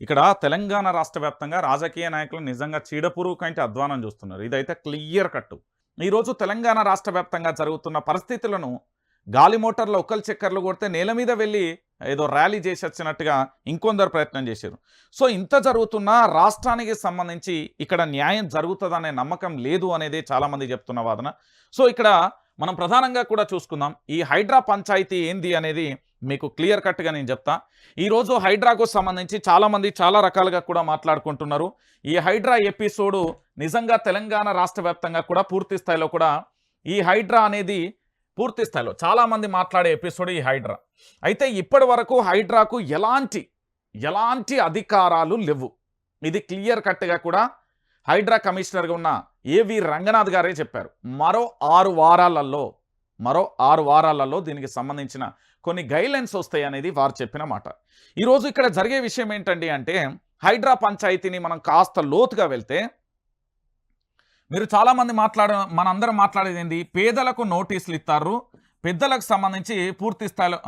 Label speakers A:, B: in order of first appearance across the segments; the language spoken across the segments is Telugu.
A: ఇక్కడ తెలంగాణ రాష్ట్ర వ్యాప్తంగా రాజకీయ నాయకులు నిజంగా చీడపురుగు కంటే అధ్వానం చూస్తున్నారు. ఇదైతే క్లియర్ కట్టు. ఈరోజు తెలంగాణ రాష్ట్ర వ్యాప్తంగా జరుగుతున్న పరిస్థితులను గాలి మోటార్ల ఒక్కలు చక్కర్లు కొడితే నేల మీద వెళ్ళి ఏదో ర్యాలీ చేసి వచ్చినట్టుగా ఇంకొందరు ప్రయత్నం చేశారు. సో ఇంత జరుగుతున్నా రాష్ట్రానికి సంబంధించి ఇక్కడ న్యాయం జరుగుతుందనే నమ్మకం లేదు అనేది చాలామంది చెప్తున్న వాదన. సో ఇక్కడ మనం ప్రధానంగా కూడా చూసుకుందాం. ఈ హైడ్రా పంచాయతీ ఏంది అనేది మీకు క్లియర్ కట్గా నేను చెప్తా. ఈరోజు హైడ్రాకు సంబంధించి చాలామంది చాలా రకాలుగా కూడా మాట్లాడుకుంటున్నారు. ఈ హైడ్రా ఎపిసోడు నిజంగా తెలంగాణ రాష్ట్ర వ్యాప్తంగా కూడా పూర్తి స్థాయిలో కూడా ఈ హైడ్రా అనేది పూర్తి స్థాయిలో చాలామంది మాట్లాడే ఎపిసోడ్ ఈ హైడ్రా. అయితే ఇప్పటి వరకు హైడ్రాకు ఎలాంటి ఎలాంటి అధికారాలు లేవు. ఇది క్లియర్ కట్గా కూడా హైడ్రా కమిషనర్గా ఉన్న ఏవి రంగనాథ్ గారే చెప్పారు. మరో ఆరు వారాలలో మరో ఆరు వారాలలో దీనికి సంబంధించిన కొన్ని గైడ్లైన్స్ వస్తాయి అనేది వారు చెప్పిన మాట. ఈరోజు ఇక్కడ జరిగే విషయం ఏంటండి అంటే హైడ్రా పంచాయతీని మనం కాస్త లోతుగా వెళ్తే మీరు చాలామంది మాట్లాడ మనందరం మాట్లాడేది ఏంది? పేదలకు నోటీసులు ఇస్తారు పెద్దలకు సంబంధించి పూర్తి స్థాయిలో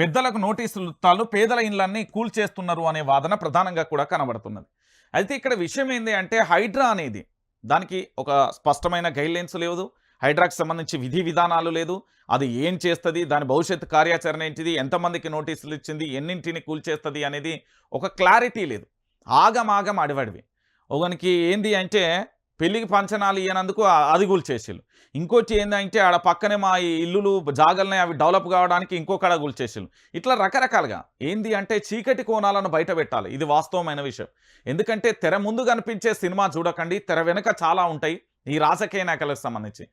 A: పెద్దలకు నోటీసులు ఇస్తారు పేదల ఇళ్ళన్నీ కూల్చేస్తున్నారు అనే వాదన ప్రధానంగా కూడా కనబడుతున్నది. అయితే ఇక్కడ విషయం ఏంది అంటే హైడ్రా అనేది దానికి ఒక స్పష్టమైన గైడ్లైన్స్ లేదు హైడ్రాకి సంబంధించి విధి విధానాలు లేదు. అది ఏం చేస్తుంది? దాని భవిష్యత్తు కార్యాచరణ ఏంటిది? ఎంతమందికి నోటీసులు ఇచ్చింది? ఎన్నింటిని కూల్చేస్తుంది అనేది ఒక క్లారిటీ లేదు. ఆగమాగం అడివడివి. ఒకనికి ఏంది అంటే పెళ్ళికి పంచనాలు ఇయ్యనందుకు అది కూల్చేసిళ్ళు ఇంకోటి ఏంటంటే ఆడ పక్కనే మా ఈ ఇల్లులు జాగల్ని అవి డెవలప్ కావడానికి ఇంకొకడ కూల్చేసిళ్ళు ఇట్లా రకరకాలుగా. ఏంది అంటే చీకటి కోణాలను బయట పెట్టాలి. ఇది వాస్తవమైన విషయం. ఎందుకంటే తెర ముందు కనిపించే సినిమా చూడకండి. తెర వెనుక చాలా ఉంటాయి. ఈ రాజకీయ నాయకులకు సంబంధించి.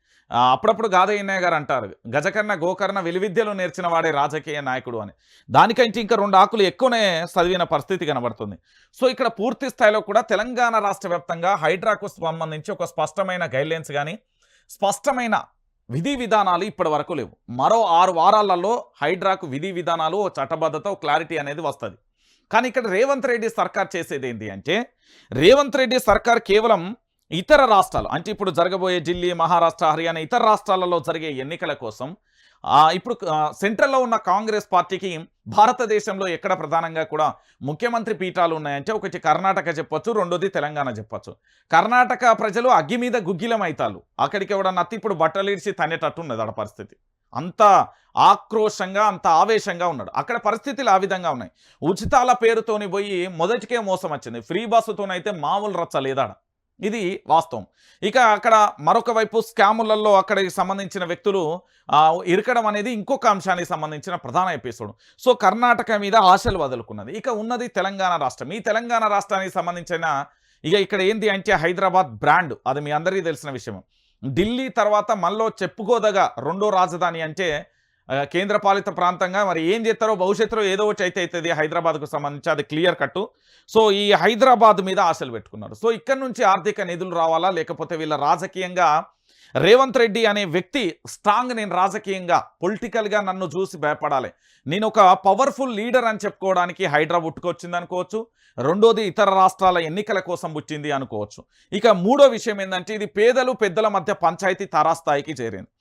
A: అప్పుడప్పుడు గాదయ్యన్నయ్య గారు అంటారు గజకర్ణ గోకర్ణ విలువిద్యలు నేర్చిన వాడే రాజకీయ నాయకుడు అని. దానికంటే ఇంకా రెండు ఆకులు ఎక్కువనే చదివిన పరిస్థితి కనబడుతుంది. సో ఇక్కడ పూర్తి స్థాయిలో కూడా తెలంగాణ రాష్ట్ర వ్యాప్తంగా హైడ్రాకు సంబంధించి ఒక స్పష్టమైన గైడ్లైన్స్ కానీ స్పష్టమైన విధి విధానాలు ఇప్పటి వరకు లేవు. మరో ఆరు వారాలలో హైడ్రాకు విధి విధానాలు ఓ చట్టబద్ధత క్లారిటీ అనేది వస్తుంది. కానీ ఇక్కడ రేవంత్ రెడ్డి సర్కార్ చేసేది ఏంటి అంటే రేవంత్ రెడ్డి సర్కార్ కేవలం ఇతర రాష్ట్రాలు అంటే ఇప్పుడు జరగబోయే ఢిల్లీ మహారాష్ట్ర హర్యానా ఇతర రాష్ట్రాలలో జరిగే ఎన్నికల కోసం ఇప్పుడు సెంట్రల్లో ఉన్న కాంగ్రెస్ పార్టీకి భారతదేశంలో ఎక్కడ ప్రధానంగా కూడా ముఖ్యమంత్రి పీఠాలు ఉన్నాయంటే ఒకటి కర్ణాటక చెప్పొచ్చు రెండోది తెలంగాణ చెప్పొచ్చు. కర్ణాటక ప్రజలు అగ్గి మీద గుగ్గిలం అక్కడికి ఎవడన్నా అత్తి ఇప్పుడు బట్టలేడిసి తనేటట్టు ఉన్నది ఆడ పరిస్థితి. అంత ఆక్రోషంగా అంత ఆవేశంగా ఉన్నాడు. అక్కడ పరిస్థితులు ఆ విధంగా ఉన్నాయి. ఉచితాల పేరుతోని పోయి మొదటికే మోసం వచ్చింది ఫ్రీ బస్సుతోనైతే మామూలు రచ్చ లేదాడ. ఇది వాస్తవం. ఇక అక్కడ మరొక వైపు స్కాములలో అక్కడికి సంబంధించిన వ్యక్తులు ఇరకడం అనేది ఇంకొక అంశానికి సంబంధించిన ప్రధాన ఎపిసోడ్. సో కర్ణాటక మీద ఆశలు వదులుకున్నది. ఇక ఉన్నది తెలంగాణ రాష్ట్రం. ఈ తెలంగాణ రాష్ట్రానికి సంబంధించిన ఇక ఇక్కడ ఏంటి అంటే హైదరాబాద్ బ్రాండ్. అది మీ అందరికీ తెలిసిన విషయం ఢిల్లీ తర్వాత మనలో చెప్పుకోదగా రెండో రాజధాని అంటే కేంద్రపాలిత ప్రాంతంగా మరి ఏం చేస్తారో భవిష్యత్తులో ఏదో వచ్చి అయితే అవుతుంది హైదరాబాద్కు సంబంధించి అది క్లియర్ కట్టు. సో ఈ హైదరాబాద్ మీద ఆశలు పెట్టుకున్నారు. సో ఇక్కడ నుంచి ఆర్థిక నిధులు రావాలా? లేకపోతే వీళ్ళ రాజకీయంగా రేవంత్ రెడ్డి అనే వ్యక్తి స్ట్రాంగ్ నేను రాజకీయంగా పొలిటికల్గా నన్ను చూసి భయపడాలి. నేను ఒక పవర్ఫుల్ లీడర్ అని చెప్పుకోవడానికి హైడ్రా పుట్టుకొచ్చింది అనుకోవచ్చు. రెండోది ఇతర రాష్ట్రాల ఎన్నికల కోసం పుట్టింది అనుకోవచ్చు. ఇక మూడో విషయం ఏంటంటే ఇది పేదలు పెద్దల మధ్య పంచాయతీ తారాస్థాయికి చేరింది.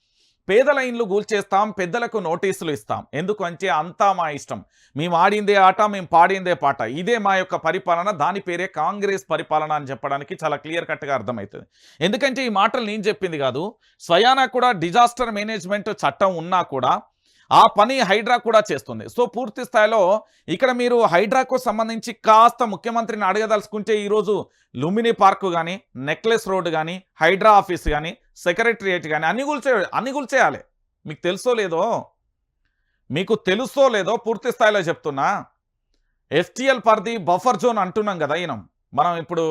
A: పేదల ఇండ్లు గూల్చేస్తాం పెద్దలకు నోటీసులు ఇస్తాం. ఎందుకు అంటే అంతా మా ఇష్టం. మేము ఆడిందే ఆట మేము పాడిందే పాట. ఇదే మా యొక్క పరిపాలన. దాని పేరే కాంగ్రెస్ పరిపాలన అని చెప్పడానికి చాలా క్లియర్ కట్గా అర్థమవుతుంది. ఎందుకంటే ఈ మాటలు నేను చెప్పింది కాదు స్వయానా కూడా డిజాస్టర్ మేనేజ్మెంట్ చట్టం ఉన్నా కూడా ఆ పని హైడ్రా కూడా చేస్తుంది. సో పూర్తి స్థాయిలో ఇక్కడ మీరు హైడ్రాకు సంబంధించి కాస్త ముఖ్యమంత్రిని అడగదలుచుకుంటే ఈరోజు లుంబిని పార్కు కానీ నెక్లెస్ రోడ్ కానీ హైడ్రా ఆఫీస్ కానీ సెక్రటరియేట్ కానీ అన్ని కూల్చే అన్ని కూల్చేయాలి మీకు తెలుసో లేదో? మీకు తెలుసో లేదో పూర్తి స్థాయిలో చెప్తున్నా. ఎఫ్టిఎల్ పరిధి బఫర్ జోన్ అంటున్నాం కదా ఈయన. మనం ఇప్పుడు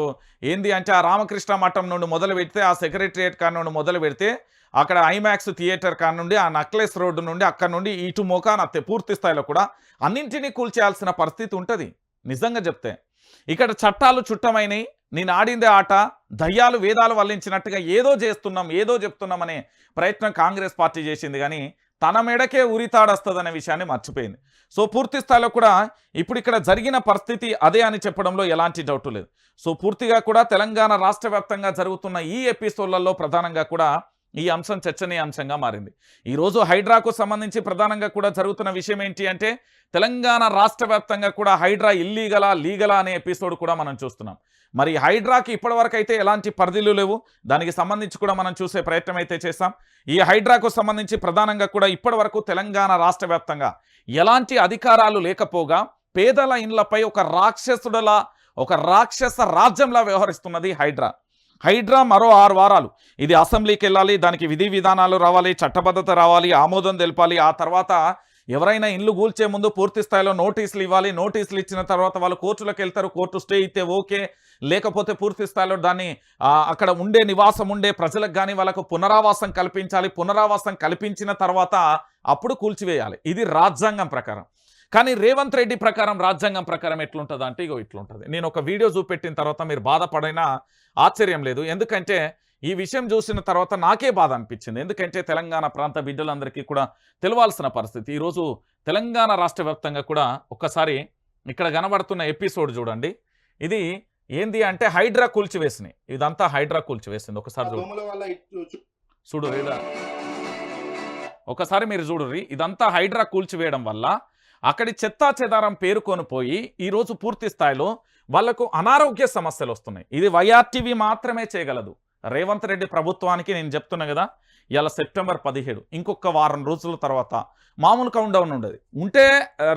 A: ఏంది అంటే ఆ రామకృష్ణ మఠం నుండి మొదలు పెడితే ఆ సెక్రటరియేట్ కాడ నుండి మొదలు పెడితే అక్కడ ఐమాక్స్ థియేటర్ కాడ నుండి ఆ నక్లెస్ రోడ్డు నుండి అక్కడ నుండి ఇటు మోకాన్ అత్తే పూర్తి స్థాయిలో కూడా అన్నింటినీ కూల్చేయాల్సిన పరిస్థితి ఉంటుంది. నిజంగా చెప్తే. ఇక్కడ చట్టాలు చుట్టమైనవి నేను ఆడిందే ఆట దయ్యాలు వేదాలు వల్లించినట్టుగా ఏదో చేస్తున్నాం ఏదో చెప్తున్నామనే ప్రయత్నం కాంగ్రెస్ పార్టీ చేసింది. కానీ తన మెడకే ఉరితాడొస్తుందనే విషయాన్ని మర్చిపోయింది. సో పూర్తి స్థాయిలో కూడా ఇప్పుడు ఇక్కడ జరిగిన పరిస్థితి అదే అని చెప్పడంలో ఎలాంటి డౌట్ లేదు. సో పూర్తిగా కూడా తెలంగాణ రాష్ట్ర జరుగుతున్న ఈ ఎపిసోడ్లలో ప్రధానంగా కూడా ఈ అంశం చర్చనీయాంశంగా మారింది. ఈరోజు హైడ్రాకు సంబంధించి ప్రధానంగా కూడా జరుగుతున్న విషయం ఏంటి అంటే తెలంగాణ రాష్ట్ర వ్యాప్తంగా కూడా హైడ్రా ఇల్లీగలా లీగలా అనే ఎపిసోడ్ కూడా మనం చూస్తున్నాం. మరి హైడ్రాకి ఇప్పటివరకు అయితే ఎలాంటి పరిధిలు లేవు. దానికి సంబంధించి కూడా మనం చూసే ప్రయత్నం అయితే చేస్తాం. ఈ హైడ్రాకు సంబంధించి ప్రధానంగా కూడా ఇప్పటివరకు తెలంగాణ రాష్ట్ర వ్యాప్తంగా ఎలాంటి అధికారాలు లేకపోగా పేదల ఇండ్లపై ఒక రాక్షసుడలా ఒక రాక్షస రాజ్యంలా వ్యవహరిస్తున్నది హైడ్రా. హైడ్రా మరో ఆరు వారాలు. ఇది అసెంబ్లీకి వెళ్ళాలి దానికి విధి విధానాలు రావాలి చట్టబద్ధత రావాలి ఆమోదం తెలపాలి. ఆ తర్వాత ఎవరైనా ఇల్లు కూల్చే ముందు పూర్తి స్థాయిలో నోటీసులు ఇవ్వాలి. నోటీసులు ఇచ్చిన తర్వాత వాళ్ళు కోర్టులకు వెళ్తారు కోర్టు స్టే ఇస్తే ఓకే. లేకపోతే పూర్తి స్థాయిలో దాన్ని అక్కడ ఉండే నివాసం ఉండే ప్రజలకు కానీ వాళ్ళకు పునరావాసం కల్పించాలి. పునరావాసం కల్పించిన తర్వాత అప్పుడు కూల్చివేయాలి. ఇది రాజ్యాంగం ప్రకారం. కానీ రేవంత్ రెడ్డి ప్రకారం రాజ్యాంగం ప్రకారం ఎట్లుంటుంది అంటే ఇగో ఇట్లుంటుంది. నేను ఒక వీడియో చూపెట్టిన తర్వాత మీరు బాధపడినా ఆశ్చర్యం లేదు. ఎందుకంటే ఈ విషయం చూసిన తర్వాత నాకే బాధ అనిపించింది. ఎందుకంటే తెలంగాణ ప్రాంత బిడ్డలందరికీ కూడా తెలవాల్సిన పరిస్థితి. ఈరోజు తెలంగాణ రాష్ట్ర వ్యాప్తంగా కూడా ఒక్కసారి ఇక్కడ కనబడుతున్న ఎపిసోడ్ చూడండి. ఇది ఏంది అంటే హైడ్రా కూల్చివేసినాయి. ఇదంతా హైడ్రా కూల్చివేసింది. ఒకసారి చూడు. ఒకసారి మీరు చూడుర్రి. ఇదంతా హైడ్రా కూల్చివేయడం వల్ల అక్కడి చెత్తా చెదారం పేరుకొని పోయి ఈరోజు పూర్తి స్థాయిలో వాళ్ళకు అనారోగ్య సమస్యలు వస్తున్నాయి. ఇది వైఆర్టీవీ మాత్రమే చేయగలదు. రేవంత్ రెడ్డి ప్రభుత్వానికి నేను చెప్తున్నా కదా ఇలా సెప్టెంబర్ పదిహేడు ఇంకొక వారం రోజుల తర్వాత మామూలు కౌంట్ డౌన్ ఉండదు. ఉంటే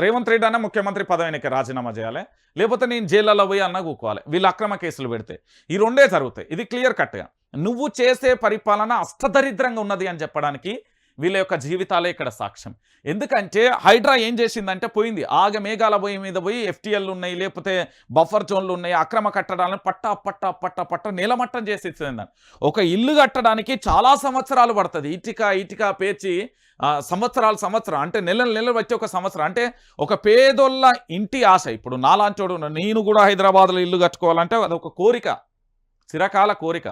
A: రేవంత్ రెడ్డి అన్న ముఖ్యమంత్రి పదవినకి రాజీనామా చేయాలి. లేకపోతే నేను జైళ్ళలో పోయి అన్న కూకోవాలి వీళ్ళు అక్రమ కేసులు పెడితే. ఈ రెండే జరుగుతాయి. ఇది క్లియర్ కట్గా నువ్వు చేసే పరిపాలన అష్టదరిద్రంగా ఉన్నది అని చెప్పడానికి వీళ్ళ యొక్క జీవితాలే ఇక్కడ సాక్ష్యం. ఎందుకంటే హైడ్రా ఏం చేసిందంటే పోయింది. ఆగ మేఘాల పోయి మీద పోయి ఎఫ్టీఎల్ ఉన్నాయి లేకపోతే బఫర్ జోన్లు ఉన్నాయి అక్రమ కట్టడాలను పట్టా పట్టా పట్ట పట్ట నీలమట్టం చేసి ఒక ఇల్లు కట్టడానికి చాలా సంవత్సరాలు పడుతుంది. ఇటుక ఇటుక పేర్చి సంవత్సరాలు సంవత్సరం అంటే నెలలు నెలలు వచ్చి ఒక సంవత్సరం. అంటే ఒక పేదోళ్ళ ఇంటి ఆశ. ఇప్పుడు నాలాంచోడు నేను కూడా హైదరాబాద్లో ఇల్లు కట్టుకోవాలంటే అది ఒక కోరిక. చిరకాల కోరిక.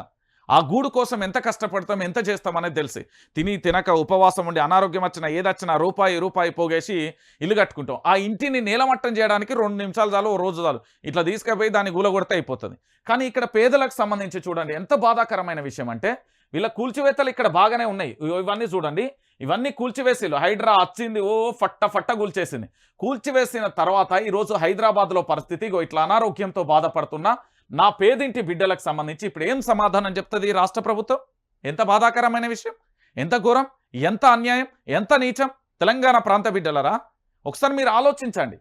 A: ఆ గూడు కోసం ఎంత కష్టపడతాం ఎంత చేస్తాం అనేది తెలిసి. తిని తినక ఉపవాసం ఉండి అనారోగ్యం వచ్చినా ఏదొచ్చినా రూపాయి రూపాయి పోగేసి ఇల్లు కట్టుకుంటాం. ఆ ఇంటిని నీలమట్టం చేయడానికి రెండు నిమిషాలు చాలు ఓ రోజు చాలు. ఇట్లా తీసుకుపోయి దాన్ని గూలగొడితే అయిపోతుంది. కానీ ఇక్కడ పేదలకు సంబంధించి చూడండి ఎంత బాధాకరమైన విషయం అంటే వీళ్ళ కూల్చివేతలు ఇక్కడ బాగానే ఉన్నాయి. ఇవన్నీ చూడండి. ఇవన్నీ కూల్చివేసిలు హైడ్రా వచ్చింది ఓ ఫట్ట ఫట్ట కూల్చేసింది కూల్చివేసిన తర్వాత ఈరోజు హైదరాబాద్లో పరిస్థితి ఇట్లా అనారోగ్యంతో బాధపడుతున్న నా పేదింటి బిడ్డలకు సంబంధించి ఇప్పుడు ఏం సమాధానం చెప్తుంది ఈ రాష్ట్ర ప్రభుత్వం? ఎంత బాధాకరమైన విషయం? ఎంత ఘోరం? ఎంత అన్యాయం? ఎంత నీచం? తెలంగాణ ప్రాంత బిడ్డలరా ఒకసారి మీరు ఆలోచించండి.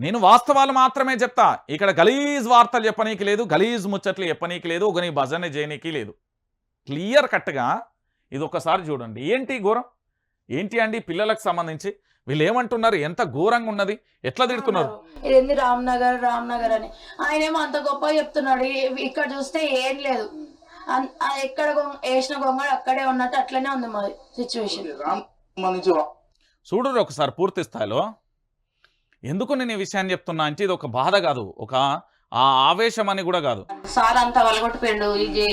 A: నేను వాస్తవాలు మాత్రమే చెప్తా. ఇక్కడ గలీజ్ వార్తలు చెప్పనీకి లేదు గలీజ్ ముచ్చట్లు చెప్పనీకి లేదు ఒక నీ భజన చేయనీకి లేదు. క్లియర్ కట్గా ఇది ఒకసారి చూడండి. ఏంటి ఘోరం? ఏంటి అండి పిల్లలకు సంబంధించి? వీళ్ళు ఏమంటున్నారు ఎంత ఘోరంగా ఉన్నది ఎట్లా తిడుతున్నారు?
B: ఇదేంది రామ్నగర్ రామ్నగర్ అని. ఆయన ఏమో అంత గొప్ప చెప్తున్నాడు. ఇక్కడ చూస్తే ఏం లేదు. ఎక్కడ వేసిన గొంగడు అక్కడే ఉన్నట్టు అట్లనే ఉంది మాది సిచ్యువేషన్
A: చూడు ఒకసారి పూర్తి స్థాయిలో. ఎందుకు నేను ఈ విషయాన్ని చెప్తున్నా అంటే ఇది ఒక బాధ కాదు. ఒక ఆ ఆవేశం అని కూడా కాదు.
B: సార్ అంతా వలగొట్టిపోయిండు. ఇది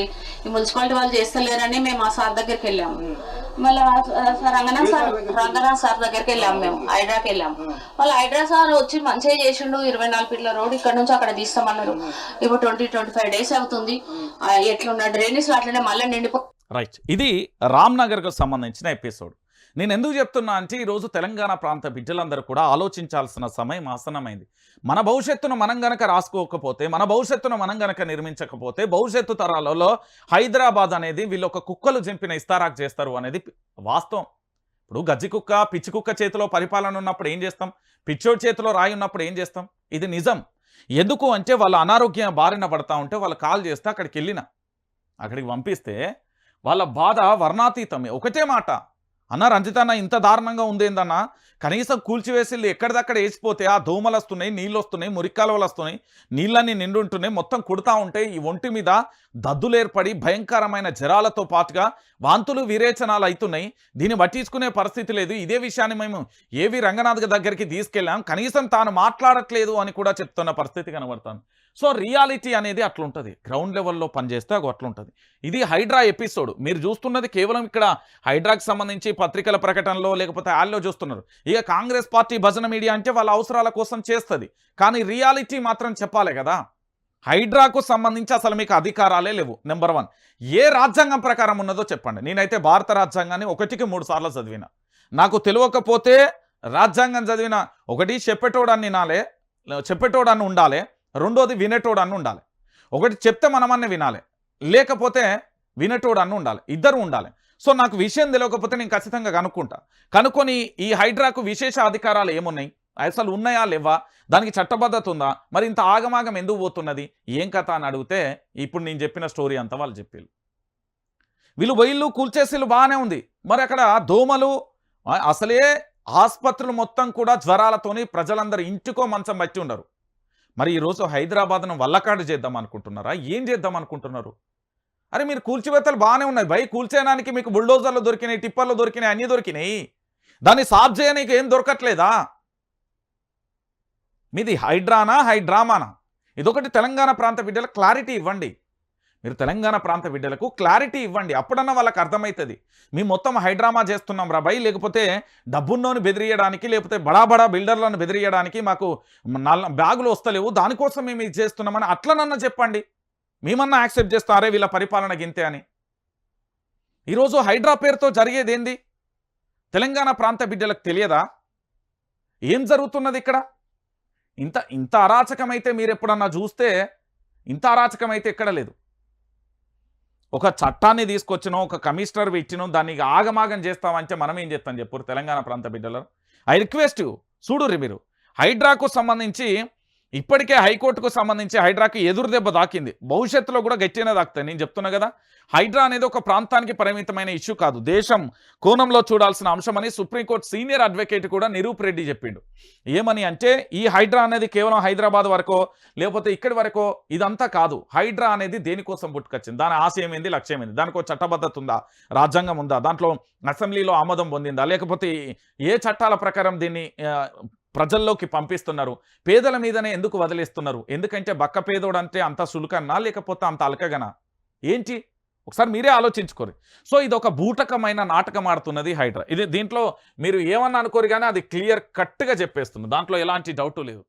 B: ఈ మున్సిపాలిటీ వాళ్ళు చేస్తలేరని మేము ఆ సార్ దగ్గరికి వెళ్ళాము. మళ్ళీ రంగనాథ్ సార్ రంగనాథ్ సార్ దగ్గరికి వెళ్ళాము మేము హైడ్రాకి వెళ్ళాము మళ్ళీ హైడ్రా సార్ వచ్చి మంచిగా చేసిండు ఇరవై నాలుగు ఫీట్ల రోడ్ ఇక్కడ నుంచి అక్కడ తీస్తామన్నారు. ఇప్పుడు ట్వంటీ ట్వంటీ ఫైవ్ డేస్ అవుతుంది. ఎట్లున్న డ్రైనేజ్ అట్లనే మళ్ళీ నిండిపో
A: రైట్. ఇది రామ్నగర్కు సంబంధించిన ఎపిసోడ్. నేను ఎందుకు చెప్తున్నా అంటే ఈరోజు తెలంగాణ ప్రాంత బిడ్డలందరూ కూడా ఆలోచించాల్సిన సమయం ఆసనమైంది మన భవిష్యత్తును మనం గనక రాసుకోకపోతే మన భవిష్యత్తును మనం గనక నిర్మించకపోతే భవిష్యత్తు తరాలలో హైదరాబాద్ అనేది వీళ్ళు ఒక కుక్కలు చింపిన ఇస్తారాకు చేస్తారు అనేది వాస్తవం. ఇప్పుడు గజ్జి కుక్క పిచ్చి కుక్క చేతిలో పరిపాలన ఉన్నప్పుడు ఏం చేస్తాం? పిచ్చోడి చేతిలో రాయి ఉన్నప్పుడు ఏం చేస్తాం? ఇది నిజం. ఎందుకు అంటే వాళ్ళ అనారోగ్యం బారిన పడతా ఉంటే వాళ్ళు కాల్ చేస్తే అక్కడికి వెళ్ళిన. అక్కడికి పంపిస్తే వాళ్ళ బాధ వర్ణాతీతమే. ఒకటే మాట. అన్న రంజితన్న ఇంత దారుణంగా ఉందేందన్న? కనీసం కూల్చివేసి ఎక్కడిదక్కడ వేసిపోతే ఆ దోమలు వస్తున్నాయి నీళ్ళు వస్తున్నాయి మురికాలువలు వస్తున్నాయి నీళ్ళన్నీ నిండుంటున్నాయి మొత్తం కుడతా ఉంటే ఈ ఒంటి మీద దద్దులు ఏర్పడి భయంకరమైన జ్వరాలతో పాటుగా వాంతులు విరేచనాలు అవుతున్నాయి దీన్ని పట్టించుకునే పరిస్థితి లేదు. ఇదే విషయాన్ని మేము ఏవి రంగనాథ్ దగ్గరికి తీసుకెళ్ళాం. కనీసం తాను మాట్లాడట్లేదు అని కూడా చెప్తున్న పరిస్థితి కనబడతాను సో రియాలిటీ అనేది అట్లుంటుంది. గ్రౌండ్ లెవెల్లో పనిచేస్తే అగో అట్లుంటుంది. ఇది హైడ్రా ఎపిసోడ్. మీరు చూస్తున్నది కేవలం ఇక్కడ హైడ్రాకి సంబంధించి పత్రికల ప్రకటనలో లేకపోతే ఆల్లో చూస్తున్నారు. ఇక కాంగ్రెస్ పార్టీ భజన మీడియా అంటే వాళ్ళ అవసరాల కోసం చేస్తుంది. కానీ రియాలిటీ మాత్రం చెప్పాలి కదా. హైడ్రాకు సంబంధించి అసలు మీకు అధికారాలే లేవు నెంబర్ వన్. ఏ రాజ్యాంగం ప్రకారం ఉన్నదో చెప్పండి. నేనైతే భారత రాజ్యాంగాన్ని ఒకటికి మూడు సార్లు చదివిన. నాకు తెలియకపోతే రాజ్యాంగం చదివిన ఒకటి చెప్పేటోడాన్ని వినాలే చెప్పేటోడాన్ని ఉండాలి. రెండోది వినేటోడాన్ని ఉండాలి. ఒకటి చెప్తే మనమన్నీ వినాలి. లేకపోతే వినేటోడాన్ని ఉండాలి. ఇద్దరు ఉండాలి. సో నాకు విషయం తెలియకపోతే నేను ఖచ్చితంగా కనుక్కుంటా. కనుక్కొని ఈ హైడ్రాకు విశేష అధికారాలు ఏమున్నాయి? అసలు ఉన్నాయా లేవా? దానికి చట్టబద్ధత ఉందా? మరి ఇంత ఆగమాగం ఎందుకు పోతున్నది? ఏం కథ అని అడిగితే ఇప్పుడు నేను చెప్పిన స్టోరీ అంతా వాళ్ళు చెప్పారు వీళ్ళు బొయిళ్ళు కూల్చేసిళ్ళు బాగానే ఉంది. మరి అక్కడ దోమలు అసలే ఆసుపత్రులు మొత్తం కూడా జ్వరాలతోని ప్రజలందరూ ఇంటికో మంచం బట్టి ఉండరు. మరి ఈరోజు హైదరాబాద్ను వల్లకాడు చేద్దాం అనుకుంటున్నారా ఏం చేద్దాం అనుకుంటున్నారు అరే మీరు కూల్చివేతలు బాగానే ఉన్నాయి భయ్ కూల్చేయడానికి మీకు బుల్డోజర్లు దొరికినాయి టిప్పర్లు దొరికినాయి అన్నీ దొరికినాయి. దాన్ని సాఫ్ చేయడానికి ఏం దొరకట్లేదా? మీది హైడ్రానా హైడ్రామానా? ఇదొకటి తెలంగాణ ప్రాంత బిడ్డలకు క్లారిటీ ఇవ్వండి. మీరు తెలంగాణ ప్రాంత బిడ్డలకు క్లారిటీ ఇవ్వండి. అప్పుడన్నా వాళ్ళకి అర్థమవుతుంది మేము మొత్తం హైడ్రామా చేస్తున్నాం రా లేకపోతే డబ్బున్నోని బెదిరియడానికి లేకపోతే బడా బడా బిల్డర్లను బెదిరియడానికి మాకు నల్ల బ్యాగులు వస్తలేవు. దానికోసం మేము ఇది చేస్తున్నామని అట్లనన్నా చెప్పండి. మేమన్నా యాక్సెప్ట్ చేస్తారే వీళ్ళ పరిపాలన గింతే అని. ఈరోజు హైడ్రా పేరుతో జరిగేది ఏంది? తెలంగాణ ప్రాంత బిడ్డలకు తెలియదా? ఏం జరుగుతున్నది ఇక్కడ? ఇంత ఇంత అరాచకమైతే మీరు ఎప్పుడన్నా చూస్తే ఇంత అరాచకమైతే ఎక్కడ లేదు. ఒక చట్టాన్ని తీసుకొచ్చినాం ఒక కమిషనర్ ఇచ్చినో దాన్ని ఆగమాగం చేస్తామంటే మనం ఏం చేస్తాం చెప్పారు తెలంగాణ ప్రాంత బిడ్డలు ఐ రిక్వెస్ట్ చూడుర్రి మీరు. హైడ్రాకు సంబంధించి ఇప్పటికే హైకోర్టుకు సంబంధించి హైడ్రాకి ఎదురు దెబ్బ దాకింది భవిష్యత్తులో కూడా గట్టినే దాకుతాయి నేను చెప్తున్నా కదా హైడ్రా అనేది ఒక ప్రాంతానికి పరిమితమైన ఇష్యూ కాదు. దేశం కోణంలో చూడాల్సిన అంశమని సుప్రీంకోర్టు సీనియర్ అడ్వకేట్ కూడా నిరూప్ రెడ్డి చెప్పిండు. ఏమని అంటే ఈ హైడ్రా అనేది కేవలం హైదరాబాద్ వరకో లేకపోతే ఇక్కడి వరకో ఇదంతా కాదు. హైడ్రా అనేది దేనికోసం పుట్టుకొచ్చింది? దాని ఆశయం ఏంది లక్ష్యం ఏంది? దానికి ఒక చట్టబద్ధత ఉందా? రాజ్యాంగం ఉందా? దాంట్లో అసెంబ్లీలో ఆమోదం పొందిందా? లేకపోతే ఏ చట్టాల ప్రకారం దీన్ని ప్రజల్లోకి పంపిస్తున్నారు. పేదల మీదనే ఎందుకు వదిలేస్తున్నారు? ఎందుకంటే బక్క పేదోడు అంటే అంత సులుకన్నా లేకపోతే అంత అలకగనా? ఏంటి? ఒకసారి మీరే ఆలోచించుకోరు. సో ఇది ఒక బూటకమైన నాటకం ఆడుతున్నది హైడ్రా. ఇది దీంట్లో మీరు ఏమన్నా అనుకోరు కానీ అది క్లియర్ కట్గా చెప్పేస్తుంది. దాంట్లో ఎలాంటి డౌట్ లేదు.